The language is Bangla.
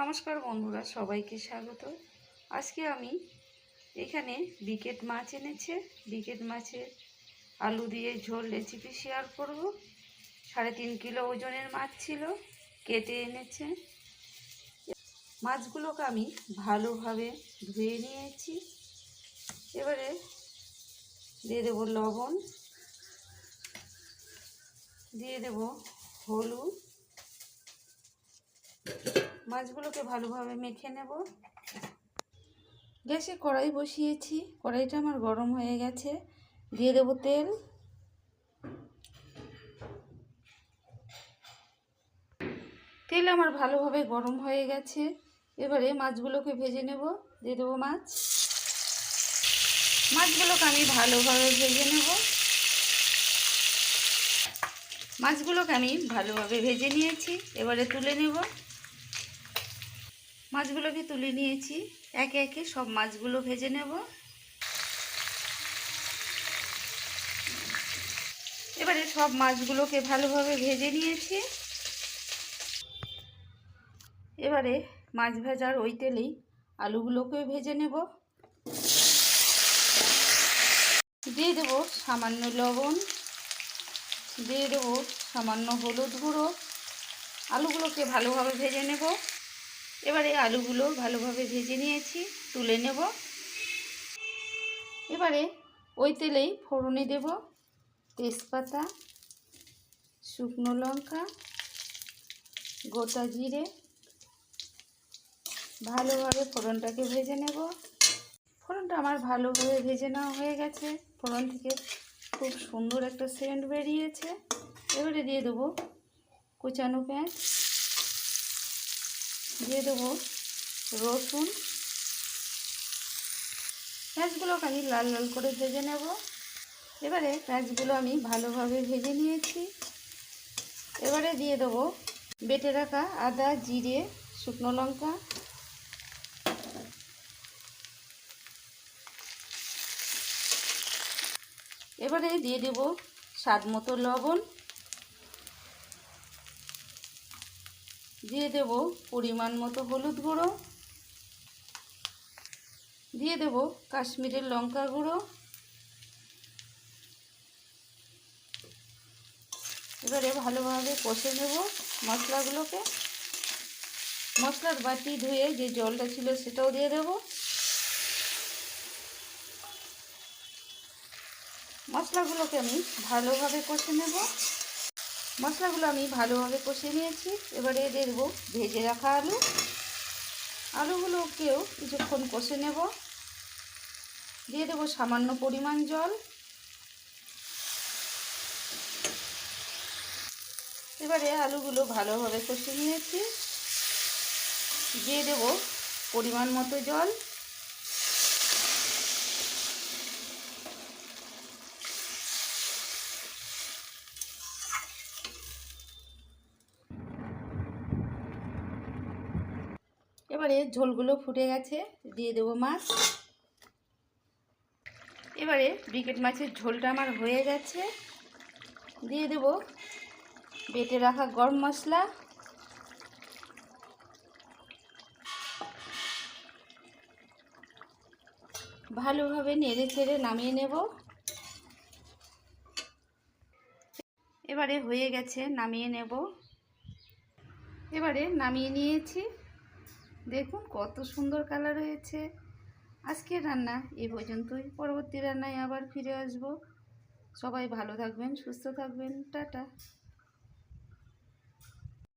নমস্কার বন্ধুরা, সবাইকে স্বাগত। আজকে আমি এখানে বিকেট মাছ এনেছে। বিকেট মাছের আলু দিয়ে ঝোল রেসিপি শেয়ার করব। সাড়ে তিন কিলো ওজনের মাছ ছিল, কেটে এনেছে। মাছগুলোকে আমি ভালোভাবে ধুয়ে নিয়েছি। এবারে দিয়ে দেবো লবণ, দিয়ে দেবো হলুদ মাছগুলোকে ভালোভাবে মেখে নেব। গ্যাসে কড়াই বসিয়েছি। কড়াইটা আমার গরম হয়ে গেছে। দিয়ে দেবো তেল। তেল আমার ভালোভাবে গরম হয়ে গেছে। এবারে মাছগুলোকে ভেজে নেব। দিয়ে দেবো মাছ। মাছগুলোকে আমি ভালোভাবে ভেজে নেব। মাছগুলোকে আমি ভালোভাবে ভেজে নিয়েছি। এবারে তুলে নেব। মাছগুলোকে তুলে নিয়েছি। একে একে সব মাছগুলো ভেজে নেব। এবারে সব মাছগুলোকে ভালোভাবে ভেজে নিয়েছি। এবারে মাছ ভাজার ওই তেলেই আলুগুলোকে ভেজে নেব। দিয়ে দেব সামান্য লবণ। দিয়ে দেব সামান্য হলুদ গুঁড়ো। আলুগুলোকে ভালোভাবে ভেজে নেব। এবারে আলুগুলো ভালোভাবে ভেজে নিয়েছি, তুলে নেব। এবারে ওই তেলেই ফোড়নে দেব তেজপাতা, শুকনো লঙ্কা, গোটা জিরে। ভালোভাবে ফোড়নটাকে ভেজে নেব। ফোড়নটা আমার ভালোভাবে ভেজে নেওয়া হয়ে গেছে। ফোড়ন থেকে খুব সুন্দর একটা সেন্ট বেরিয়েছে। এবারে দিয়ে দেবো কুচানো পেঁয়াজ। দিয়ে দেবো রসুন। পেঁয়াজগুলোকে আমি লাল লাল করে ভেজে নেব। এবারে পেঁয়াজগুলো আমি ভালোভাবে ভেজে নিয়েছি। এবারে দিয়ে দেবো বেটে রাখা আদা, জিরে, শুকনো লঙ্কা। এবারে দিয়ে দেব স্বাদ মতো লবণ। দিয়ে দেব পরিমাণ মতো হলুদ গুঁড়ো। দিয়ে দেব কাশ্মীরের লঙ্কা গুঁড়ো। এবারে ভালোভাবে কষে নেব মশলাগুলোকে। মশলার বাটি ধুয়ে যে জলটা ছিল সেটাও দিয়ে দেব। মশলাগুলোকে আমি ভালোভাবে কষে নেব। মশলাগুলো আমি ভালোভাবে কষে নিয়েছি। এবারে দিয়ে দেবো ভেজে রাখা আলু। আলুগুলোকেও কিছুক্ষণ কষে নেব। দিয়ে দেবো সামান্য পরিমাণ জল। এবারে আলুগুলো ভালোভাবে কষে নিয়েছি। দিয়ে দেব পরিমাণ মতো জল। এবারে ঝোলগুলো ফুটে গেছে, দিয়ে দেবো মাছ। এবারে ব্রিকেট মাছের ঝোলটা আমার হয়ে গেছে। দিয়ে দেব বেটে রাখা গরম মশলা। ভালোভাবে নেড়ে চেড়ে নামিয়ে নেব। এবারে হয়ে গেছে, নামিয়ে নেব। এবারে নামিয়ে নিয়েছি। দেখুন কত সুন্দর কালার হয়েছে। আজকে রান্না এ পর্যন্তই। পরবর্তী রান্নায় আবার ফিরে আসব। সবাই ভালো থাকবেন, সুস্থ থাকবেন। টাটা।